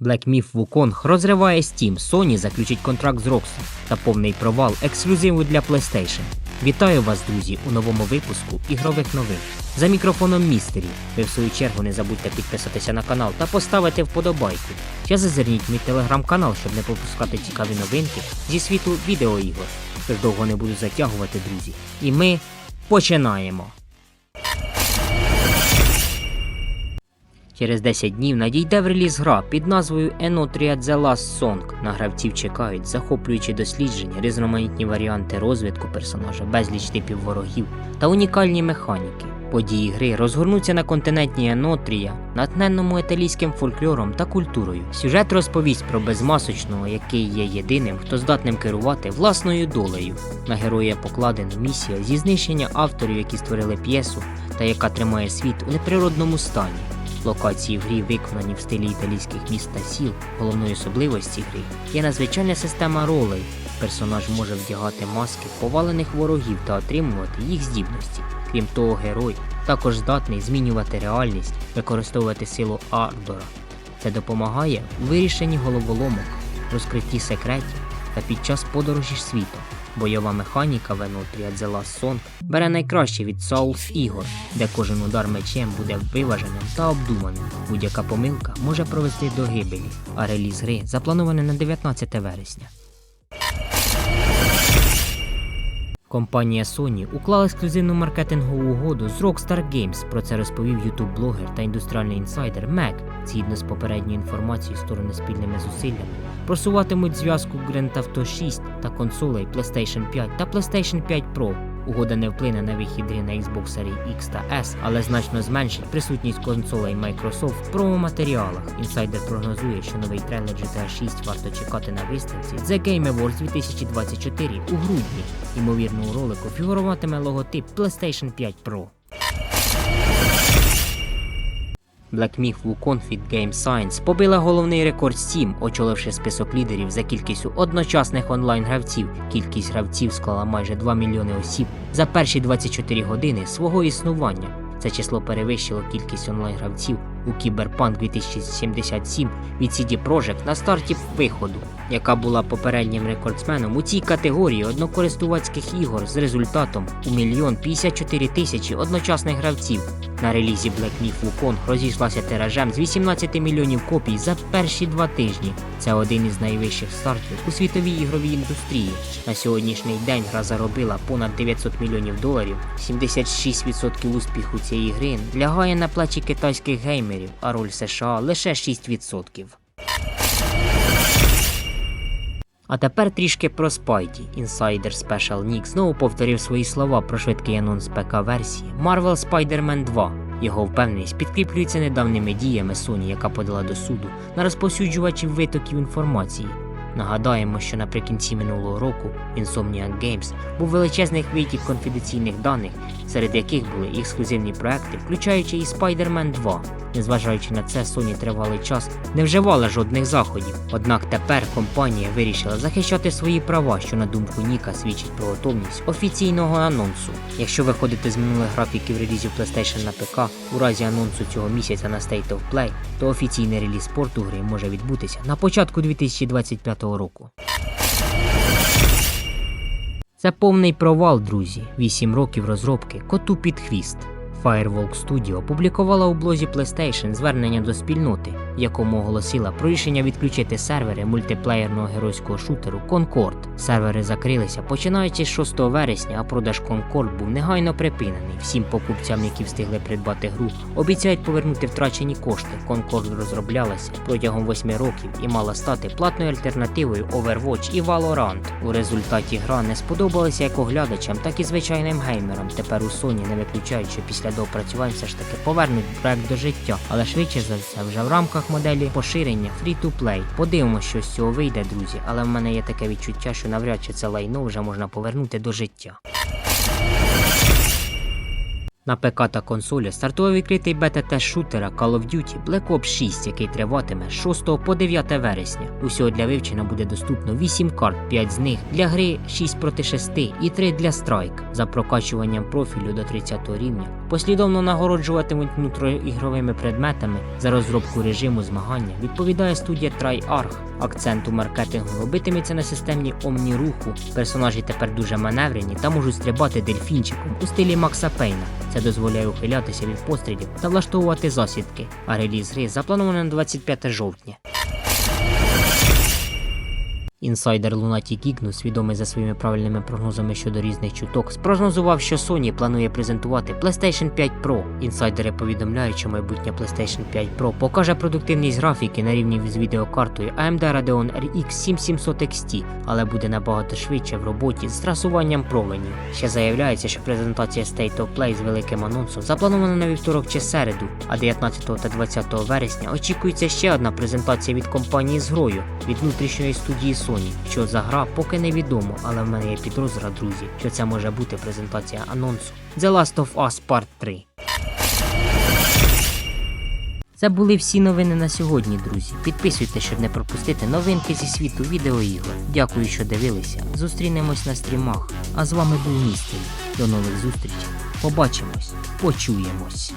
Black Myth Wukong розриває Steam, Sony заключить контракт з Rockstar та повний провал ексклюзиву для PlayStation. Вітаю вас, друзі, у новому випуску ігрових новин. За мікрофоном Містері. Ви в свою чергу не забудьте підписатися на канал та поставити вподобайку. Ще зазирніть мій телеграм-канал, щоб не пропускати цікаві новинки зі світу відеоігор. Тож довго не буду затягувати, друзі. І ми починаємо. Через 10 днів надійде в реліз гра під назвою Enotria The Last Song. На гравців чекають захоплюючі дослідження, різноманітні варіанти розвитку персонажа, безліч типів ворогів та унікальні механіки. Події гри розгорнуться на континенті Енотрія, натхненному італійським фольклором та культурою. Сюжет розповість про безмасочного, який є єдиним, хто здатним керувати власною долею. На героя покладена місія зі знищення авторів, які створили п'єсу, та яка тримає світ у неприродному стані. Локації в грі виконані в стилі італійських міст та сіл. Головною особливості гри є надзвичайна система ролей. Персонаж може вдягати маски повалених ворогів та отримувати їх здібності. Крім того, герой також здатний змінювати реальність, використовувати силу Ардора. Це допомагає у вирішенні головоломок, розкритті секретів та під час подорожі світом. Бойова механіка в Enutriad The Last Song бере найкраще від Souls ігор, де кожен удар мечем буде виваженим та обдуманим. Будь-яка помилка може провести до гибелі, а реліз гри запланований на 19 вересня. Компанія Sony уклала ексклюзивну маркетингову угоду з Rockstar Games. Про це розповів ютуб-блогер та індустріальний інсайдер Мек. Згідно з попередньою інформацією, сторони спільними зусиллями просуватимуть зв'язку Grand Auto 6 та консолей PlayStation 5 та PlayStation 5 Pro. Угода не вплине на вихід на Xbox Series X та S, але значно зменшить присутність консолей Microsoft в промо-матеріалах. Інсайдер прогнозує, що новий трейлер GTA 6 варто чекати на виставці The Game Awards 2024 у грудні. Ймовірно, у ролику фігуруватиме логотип PlayStation 5 Pro. Black Myth від Game Science побила головний рекорд Steam, очоливши список лідерів за кількістю одночасних онлайн-гравців. Кількість гравців склала майже 2 мільйони осіб за перші 24 години свого існування. Це число перевищило кількість онлайн-гравців у Cyberpunk 2077 від CD Projekt на старті виходу, яка була попереднім рекордсменом у цій категорії однокористувацьких ігор з результатом у мільйон 54 тисячі одночасних гравців. На релізі Black Myth Wukong розійшлася тиражем з 18 мільйонів копій за перші два тижні. Це один із найвищих стартів у світовій ігровій індустрії. На сьогоднішній день гра заробила понад 900 мільйонів доларів. 76% успіху цієї гри лягає на плечі китайських геймерів, а роль США лише 6%. А тепер трішки про Спайді. Інсайдер Special Nick знову повторив свої слова про швидкий анонс ПК-версії Marvel Spider-Man 2. Його впевненість підкріплюється недавніми діями Sony, яка подала до суду на розповсюджувачів витоків інформації. Нагадаємо, що наприкінці минулого року Insomniac Games був величезний витік конфіденційних даних, серед яких були ексклюзивні проекти, включаючи і Spider-Man 2. Незважаючи на це, Sony тривалий час не вживала жодних заходів. Однак тепер компанія вирішила захищати свої права, що на думку Ніка свідчить про готовність офіційного анонсу. Якщо виходити з минулих графіків релізів PlayStation на ПК, у разі анонсу цього місяця на State of Play, то офіційний реліз порту гри може відбутися на початку 2025 року. Це повний провал, друзі. 8 років розробки коту під хвіст. Firewalk Studio опублікувала у блозі PlayStation звернення до спільноти, якому оголосила про рішення відключити сервери мультиплеєрного геройського шутеру Concord. Сервери закрилися починаючи з 6 вересня, а продаж Concord був негайно припинений. Всім покупцям, які встигли придбати гру, обіцяють повернути втрачені кошти. Concord розроблялася протягом 8 років і мала стати платною альтернативою Overwatch і Valorant. У результаті гра не сподобалася як оглядачам, так і звичайним геймерам. Тепер у Sony не виключають, що після доопрацювань все ж таки повернуть проект до життя, але швидше за все вже в рамках моделі поширення free-to-play. Подивимося, що з цього вийде, друзі, але в мене є таке відчуття, що навряд чи це лайно вже можна повернути до життя. На ПК та консолі стартує відкритий бета-тест шутера Call of Duty Black Ops 6, який триватиме з 6 по 9 вересня. Усього для вивчення буде доступно 8 карт, 5 з них для гри 6 проти 6 і 3 для страйк. За прокачуванням профілю до 30 рівня послідовно нагороджуватимуть внутроігровими предметами за розробку режиму змагання, відповідає студія TriArch. Акцент у маркетингу робитиметься на системній омні-руху. Персонажі тепер дуже маневрені та можуть стрибати дельфінчиком у стилі Макса Пейна. Це дозволяє ухилятися від пострілів та влаштовувати засідки. А реліз гри заплановано на 25 жовтня. Інсайдер Lunatic Ignus, відомий за своїми правильними прогнозами щодо різних чуток, спрогнозував, що Sony планує презентувати PlayStation 5 Pro. Інсайдери повідомляють, що майбутнє PlayStation 5 Pro покаже продуктивність графіки на рівні з відеокартою AMD Radeon RX 7700 XT, але буде набагато швидше в роботі з трасуванням променів. Ще заявляється, що презентація State of Play з великим анонсом запланована на вівторок чи середу, а 19 та 20 вересня очікується ще одна презентація від компанії з грою від внутрішньої студії Sony. Що за гра, поки невідомо, але в мене є підозра, друзі, що це може бути презентація анонсу The Last of Us Part 3. Це були всі новини на сьогодні, друзі. Підписуйтесь, щоб не пропустити новинки зі світу відеоігор. Дякую, що дивилися. Зустрінемось на стрімах. А з вами був містер. До нових зустрічей. Побачимось, почуємось.